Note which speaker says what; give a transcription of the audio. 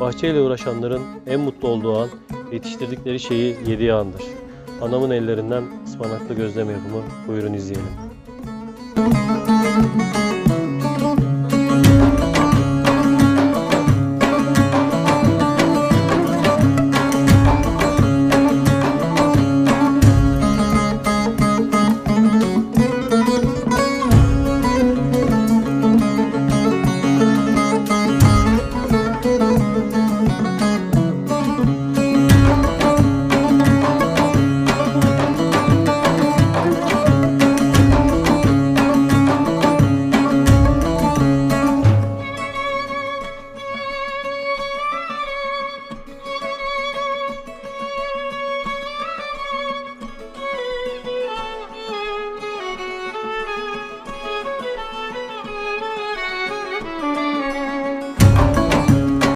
Speaker 1: Bahçeyle uğraşanların en mutlu olduğu an yetiştirdikleri şeyi yediği andır. Anamın ellerinden ıspanaklı gözleme yapımı buyurun izleyelim.